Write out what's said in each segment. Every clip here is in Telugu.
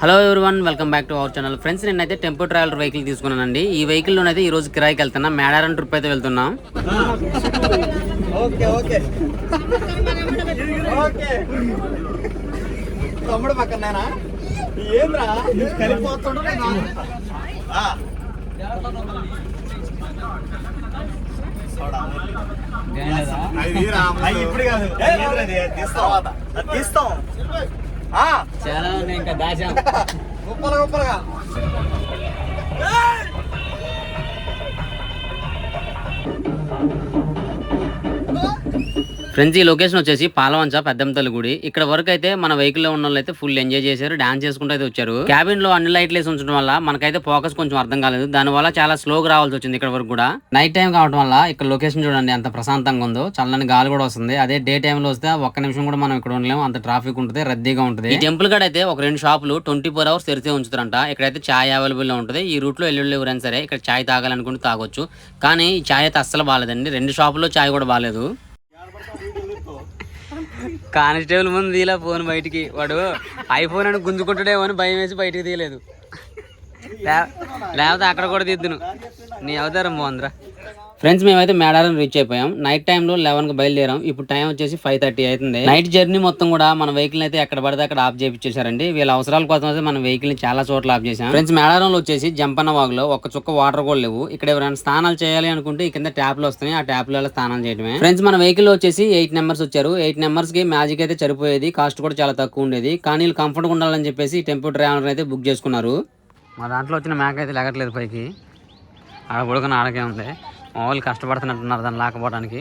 Hello one welcome back to our channel friends నేనైతే టెంపో ట్రావెలర్ వెహికల్ తీసుకున్నానండి. ఈ వెహికల్ లోనైతే ఈ రోజు కిరాయికి వెళ్తున్నా. మేడారం ట్రిప్ అయితే వెళ్తున్నాం. Okay okay. ఓకే. తమ్ముడు పక్కనేనా? ఏంద్రా? కలిపోతుండ్రు ఇప్పుడు కాదు. తీస్తాం అది తీస్తాం. ఆ, చాలా ఇంకా దాచాం. గొప్పలు గొప్పలుగా. ఫ్రెండ్స్ ఈ లొకేషన్ వచ్చేసి పాలవంచ పెద్దంతల్లి గుడి. ఇక్కడ వరకు అయితే మన వెహికల్లో ఉన్న వాళ్ళైతే అయితే ఫుల్ ఎంజాయ్ చేశారు డాన్స్ చేసుకుంటూ అయితే వచ్చారు. క్యాబిన్లో అన్ని లైట్లు వేసి ఉంచడం వల్ల మనకైతే ఫోకస్ కొంచెం అర్థం కాలేదు. దాని వల్ల చాలా స్లోగా రావాల్సి వచ్చింది ఇక్కడ వరకు కూడా. నైట్ టైం కావడం వల్ల ఇక్కడ లొకేషన్ చూడండి అంత ప్రశాంతంగా ఉందో. చల్లని గాలి కూడా వస్తుంది. అదే డే టైం లో వస్తే ఒక్క నిమిషం కూడా మనం ఇక్కడ ఉండలేము. అంత ట్రాఫిక్ ఉంటుంది రద్దీగా ఉంటుంది. ఈ టెంపుల్ కాడ అయితే ఒక రెండు షాపులు ట్వంటీ ఫోర్ అవర్స్ తెరిచే ఉంచుతారంట. ఇక్కడైతే చాయ్ అవైలబుల్లో ఉంటుంది. ఈ రూట్లో ఎల్లుళ్ళు ఎవరైనా సరే ఇక్కడ చాయ్ తాగాలనుకుంటే తాగొచ్చు. కానీ ఈ చాయ్ అయితే అస్సలు బాగాలేదండి. రెండు షాపుల్లో చాయ్ కూడా బాగాలేదు. కానిస్టేబుల్ ముందు తీలా ఫోన్ బయటికి. వాడు ఐఫోన్ అని గుంజుకుంటాడేమో అని భయం వేసి బయటికి తీయలేదు. లే- లేకపోతే అక్కడ కూడా తీద్దును నీ అవతారం బాగుందిరా ఫ్రెండ్స్ మేమైతే మేడారం రీచ్ అయిపోయాం. నైట్ టైంలో లెవెన్కి బయలుదేరాం. ఇప్పుడు టైం వచ్చేసి ఫైవ్ థర్టీ అవుతుంది నైట్ జర్నీ మొత్తం కూడా మన వెహికల్ అయితే ఎక్కడ పడితే అక్కడ ఆఫ్ చేయించేశారండి వీళ్ళ అవసరాల కోసం అయితే మన వెహికల్ని చాలా చోట్ల ఆఫ్ చేసాం ఫ్రెండ్స్ మేడారంలో వచ్చేసి జంపన్న వాగులో ఒక చుక్క వాటర్ కూడా లేవు. ఇక్కడ ఎవరైనా స్నానాలు చేయాలి అనుకుంటే ఈ కింద ట్యాప్లు వస్తున్నాయి. ఆ ట్యాప్లలో స్నానం చేయడమే ఫ్రెండ్స్ మన వెహికల్ వచ్చేసి ఎయిట్ నెంబర్స్ వచ్చారు. ఎయిట్ నెంబర్స్కి మ్యాజిక్ అయితే సరిపోయేది. కాస్ట్ కూడా చాలా తక్కువ ఉండేది. కానీ వీళ్ళు కంఫర్ట్ ఉండాలని చెప్పేసి టెంపో ట్రావెలర్ అయితే బుక్ చేసుకున్నారు. మా దాంట్లో వచ్చిన మేక అయితే లెగట్లేదు పైకి. ఆడ కూడా ఆడకే ఉంది. మామూలు కష్టపడుతున్నట్టున్నారు దాన్ని లాకపోవడానికి.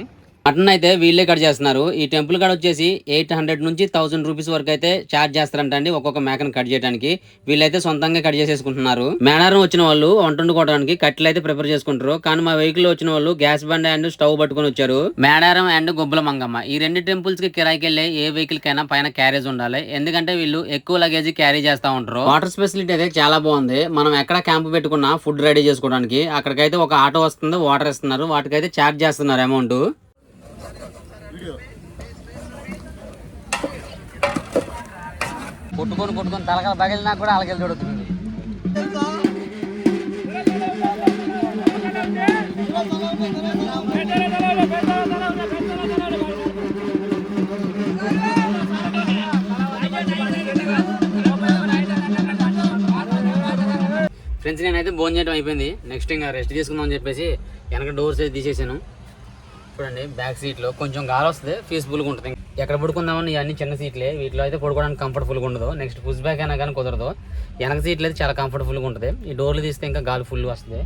మటన్ అయితే వీళ్ళే కట్ చేస్తున్నారు. ఈ టెంపుల్ కాడ వచ్చేసి ఎయిట్ హండ్రెడ్ నుంచి థౌసండ్ రూపీస్ వరకు అయితే చార్జ్ చేస్తారంట అండి ఒక్కొక్క మేకను కట్ చేయడానికి వీళ్ళైతే సొంతంగా కట్ చేసేసుకుంటున్నారు. మేడారం వచ్చిన వాళ్ళు వంట వండుకోవడానికి కట్టెలు అయితే ప్రిపేర్ చేసుకుంటారు. కానీ మా వెహికల్ వచ్చిన వాళ్ళు గ్యాస్ బండ్ అండ్ స్టవ్ పట్టుకొని వచ్చారు. మేడారం అండ్ గుబ్బల మంగమ్మ. ఈ రెండు టెంపుల్స్కి కిరాయికి వెళ్ళే ఏ వెహికల్ కైనా పైన క్యారేజ్ ఉండాలి. ఎందుకంటే వీళ్ళు ఎక్కువ లగేజ్ క్యారీ చేస్తూ ఉంటారు. వాటర్ ఫెసిలిటీ అయితే చాలా బాగుంది. మనం ఎక్కడ క్యాంప్ పెట్టుకున్నా ఫుడ్ రెడీ చేసుకోవడానికి. అక్కడికైతే ఒక ఆటో వస్తుంది వాటర్ ఇస్తున్నారు. వాటికైతే చార్జ్ చేస్తున్నారు అమౌంట్. కొట్టుకొని కొట్టుకొని తలకల పగిలినా కూడా అలాగే చూడొచ్చు ఫ్రెండ్స్ నేనైతే భోజనం చేయడం అయిపోయింది. నెక్స్ట్ ఇంకా రెస్ట్ తీసుకుందాం అని చెప్పేసి వెనక డోర్స్ అయితే తీసేసాను. చూడండి బ్యాక్ సీట్లో కొంచెం గాలి వస్తుంది పీస్ఫుల్గా ఉంటుంది. ఎక్కడ పడుకుందామని ఇవన్నీ చిన్న సీట్లే వీటిలో అయితే పడుకోవడానికి కంఫర్టబుల్గా ఉండదు. నెక్స్ట్ పుష్ బ్యాక్ అయినా కానీ కుదరదు. వెనక సీట్లు అయితే చాలా కంఫర్టబుల్గా ఉంటుంది. ఈ డోర్లు తీస్తే ఇంకా గాలి ఫుల్ వస్తుంది.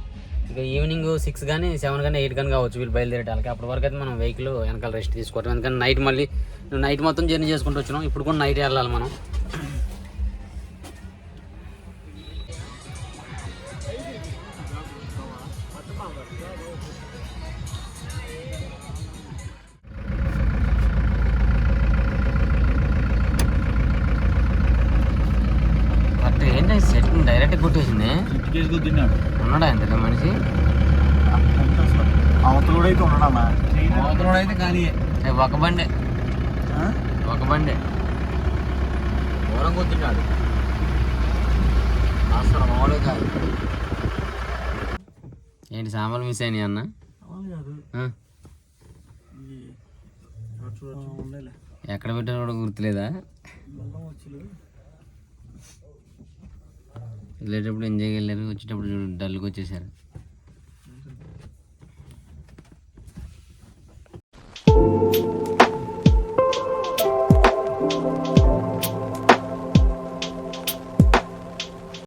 ఇక ఈవినింగ్ సిక్స్ కానీ సెవెన్ కానీ ఎయిట్ కానీ కావచ్చు వీళ్ళు బయలుదేరడానికి అప్పటి వరకు అయితే మనం వెహికల్ వెనకాల రెస్ట్ తీసుకోవటం. ఎందుకంటే నైట్ మళ్ళీ నైట్ మొత్తం జర్నీ చేసుకుంటూ వచ్చినాం. ఇప్పుడు కూడా నైట్ వెళ్ళాలి మనం. ఏంటి సెట్ డైరెక్ట్ కొట్టేసింది? ఉన్నాడా ఎంత మనిషి? అవతల కూడా అయితే ఉన్నాడమ్మా కానీ ఏ, ఒక బండే. ఒక బండే. ఘోరం కొద్దిన్నాడు అసలు మామూలే కాదు. ఏంటి సామాన్లు మిస్ అయినాయి అన్న? ఆ? ఎక్కడ పెట్టారో కూడా గుర్తులేదా? వెళ్ళేటప్పుడు ఎంజాయ్ వెళ్ళారు వచ్చేటప్పుడు డల్గా వచ్చేసారు.